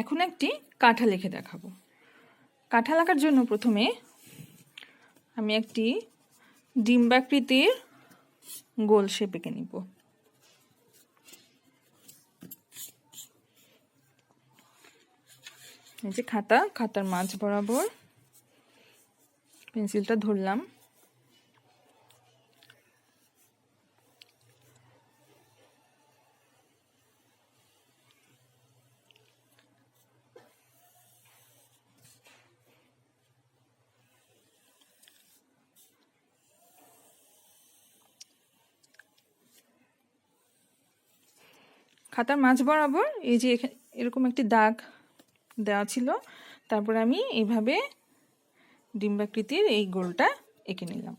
এখন একটি কাঁঠা লিখে দেখাবো। কাঁঠাল আঁকার জন্য প্রথমে আমি একটি ডিম্বাকৃতির গোল শেপ এঁকে নিব। এই যে খাতা, খাতার মাঝ বরাবর পেন্সিলটা ধরলাম। খাতার মাঝ বরাবর এই যে এরকম একটি দাগ দেওয়া ছিল, তারপর আমি এইভাবে ডিম্বাকৃতির এই গোলটা এঁকে নিলাম।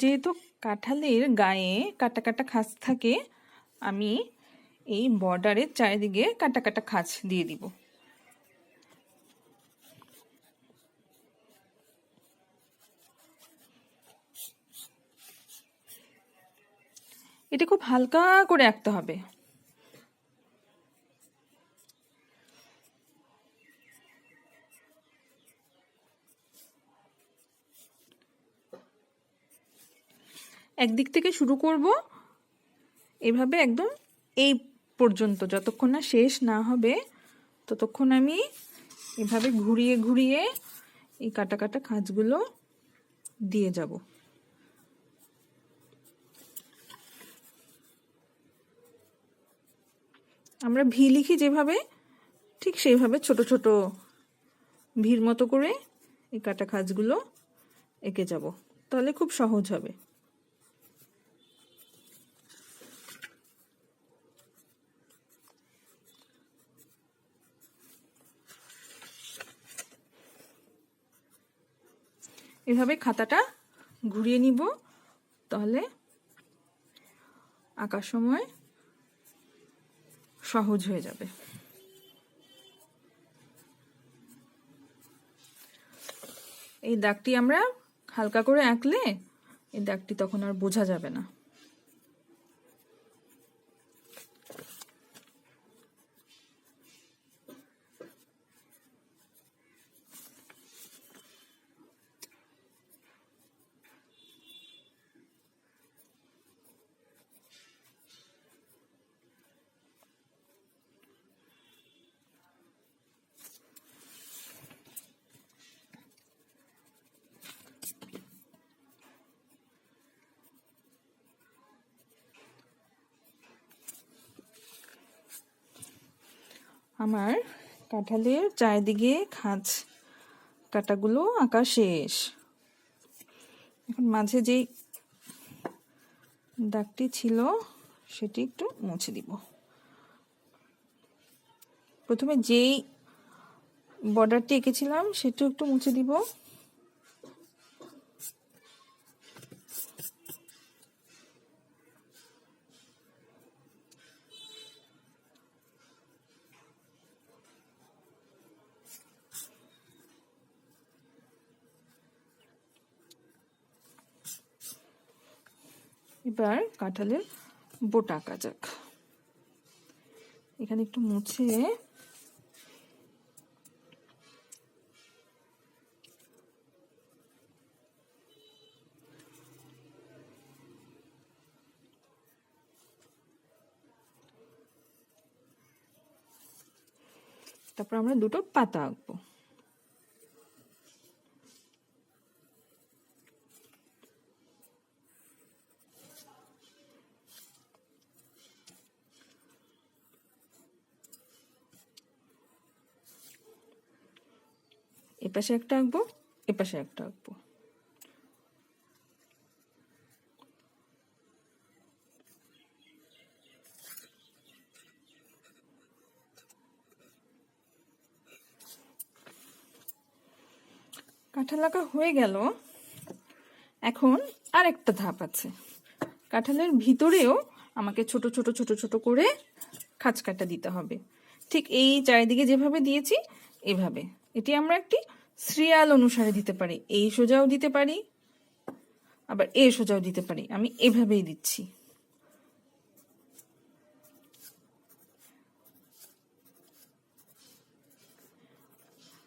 যেহেতু কাঁঠালের গায়ে কাটা কাটা খাঁজ থাকে, আমি এই বর্ডারের চারিদিকে কাটা কাটা খাঁজ দিয়ে দিব। এটা খুব হালকা করে আঁকতে হবে। একদিক থেকে শুরু করব। এভাবে একদম এই পর্যন্ত, যতক্ষণ না শেষ না হবে, ততক্ষণ আমি এভাবে ঘুরিয়ে ঘুরিয়ে এই কাটা কাটা খাঁজগুলো দিয়ে যাব। আমরা ভি লিখি যেভাবে, ঠিক সেইভাবে ছোট ছোট ভির মতো করে এই কাটা খাঁজগুলো এঁকে যাব। তাহলে খুব সহজ হবে। এভাবে খাতাটা ঘুরিয়ে নিব। তাহলে আঁকার সময় সহজ হয়ে যাবে। এই দাগটি আমরা হালকা করে আঁকলে এই দাগটি তখন আর বোঝা যাবে না। আমার কাঁঠালের চারিদিকে খাঁজ কাটাগুলো আঁকা শেষ। এখন মাঝে যেই দাগটি ছিল, সেটি একটু মুছে দিব। প্রথমে যেই বর্ডারটি এঁকেছিলাম, সেটিও একটু মুছে দিব। এবার কাঁঠালের বোটা আঁকা যাক। এখানে একটু মুছে তারপর আমরা দুটো পাতা আঁকবো। এপাশে একটা আঁকবো, এপাশে একটা আঁকবো। কাঁঠাল আঁকা হয়ে গেল। এখন আরেকটা ধাপ আছে। কাঁঠালের ভিতরেও আমাকে ছোট ছোট ছোট ছোট করে খাঁচ কাটা দিতে হবে। ঠিক এই চারিদিকে যেভাবে দিয়েছি, এভাবে। এটি আমরা একটি সিরিয়াল অনুসারে দিতে পারি, এই সোজাও দিতে পারি, আবার এ সোজাও দিতে পারি। আমি এভাবেই দিচ্ছি।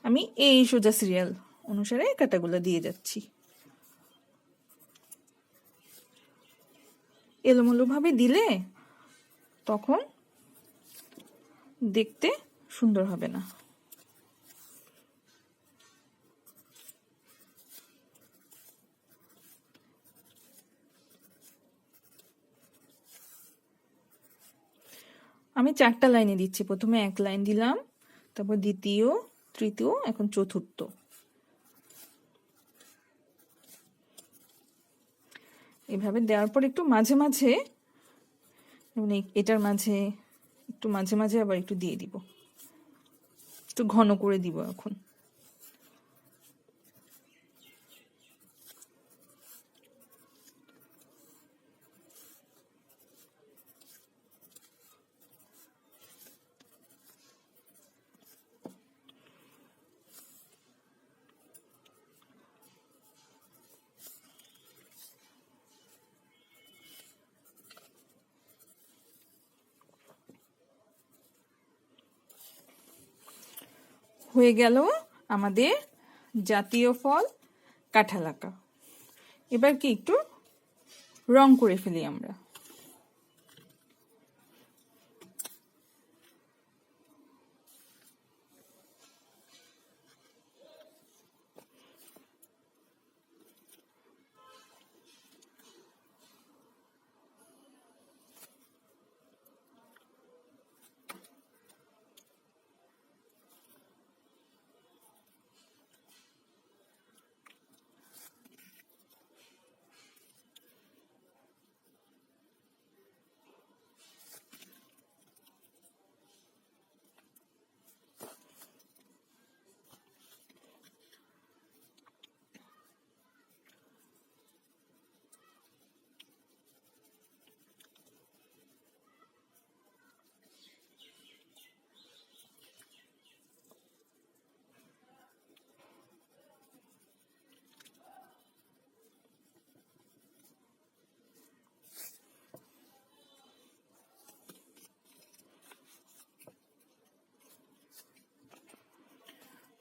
আমি এই সোজা সিরিয়াল অনুসারে কাটাগুলো দিয়ে যাচ্ছি। এলোমেলোভাবে দিলে তখন দেখতে সুন্দর হবে না। আমি চারটা লাইনে দিচ্ছি। প্রথমে এক লাইন দিলাম, তারপর দ্বিতীয়, তৃতীয়, এখন চতুর্থ। এভাবে দেওয়ার পর একটু মাঝে মাঝে মানে এটার মাঝে, একটু মাঝে মাঝে আবার একটু দিয়ে দিব। একটু ঘন করে দিব এখন। হয়ে গেল আমাদের জাতীয় ফল কাঁঠালাকা এবার কি একটু রং করে ফেলি আমরা।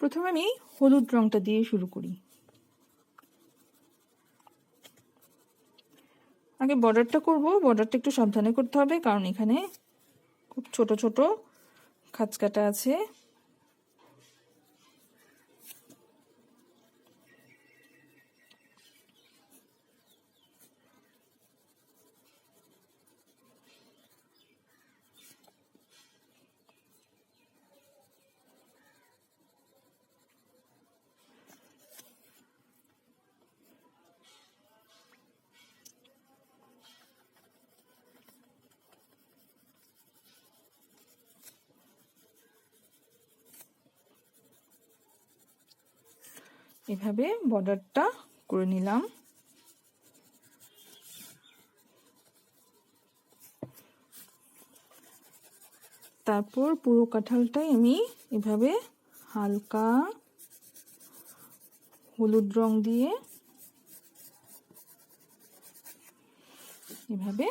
প্রথমে আমি হলুদ রংটা দিয়ে শুরু করি। আগে বর্ডারটা করব, বর্ডারটা একটু সাবধানে করতে হবে, কারণ এখানে খুব ছোট ছোট খাঁচকাটা আছে। এভাবে বর্ডারটা করে নিলাম। তারপর পুরো কাঁঠালটাই আমি এভাবে হালকা হলুদ রং দিয়ে এভাবে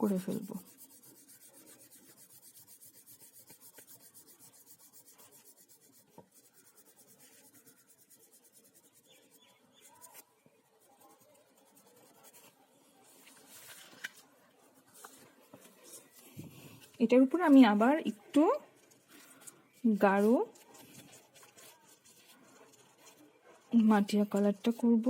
করে ফেলব। এটার উপর আমি আবার একটু গাঢ় মাটিয়া কালারটা করব।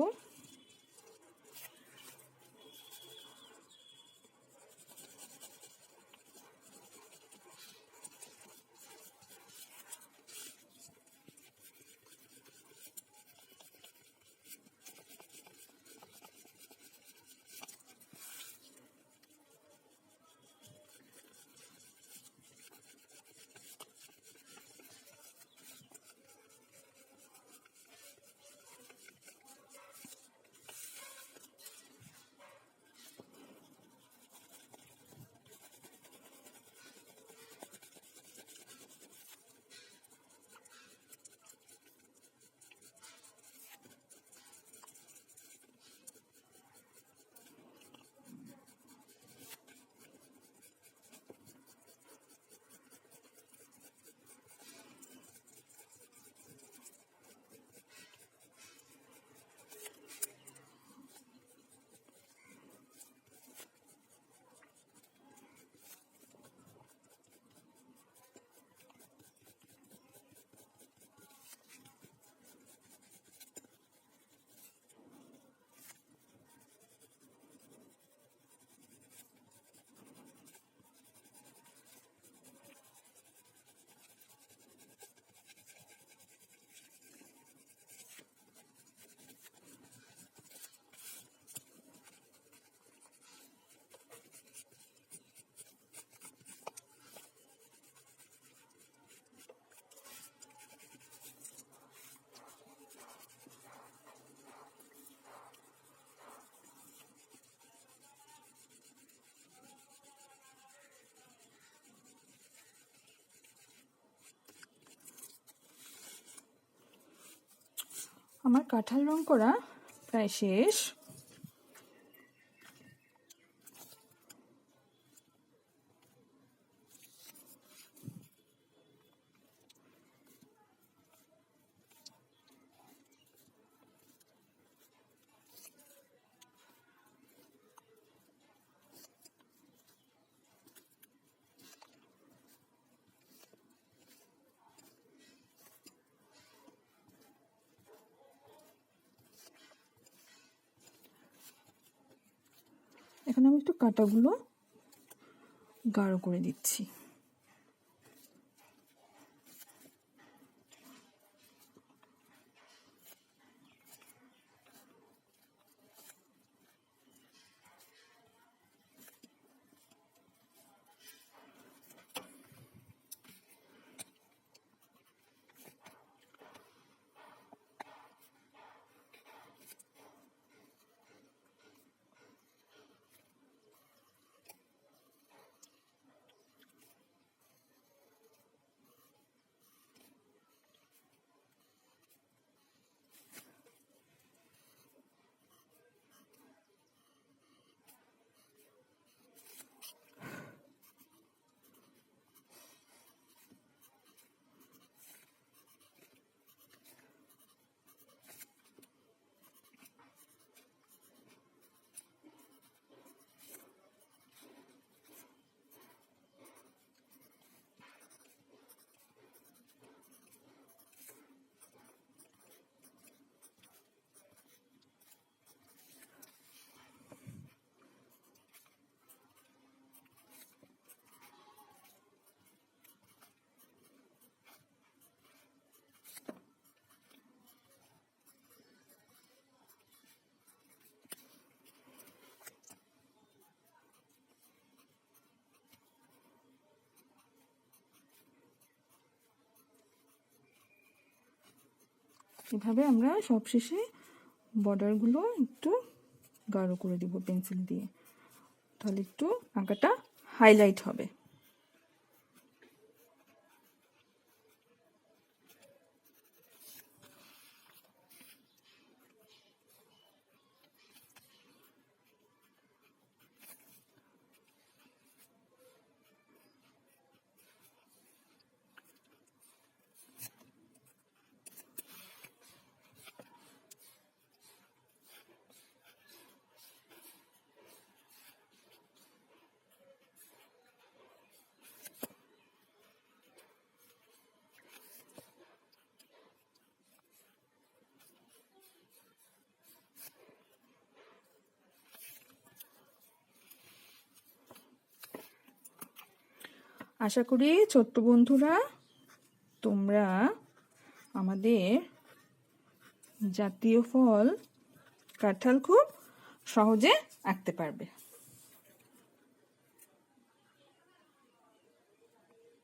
আমার কাঁঠাল রং করা প্রায় শেষ। এখন আমি একটু কাঁটাগুলো গাঢ় করে দিচ্ছি। এভাবে আমরা সবশেষে বর্ডারগুলো একটু গাঢ় করে দিব পেন্সিল দিয়ে। তাহলে একটু আঁকাটা হাইলাইট হবে। আশা করি ছোট্ট বন্ধুরা তোমরা আমাদের জাতীয় ফল কাঁঠাল খুব সহজে আঁকতে পারবে।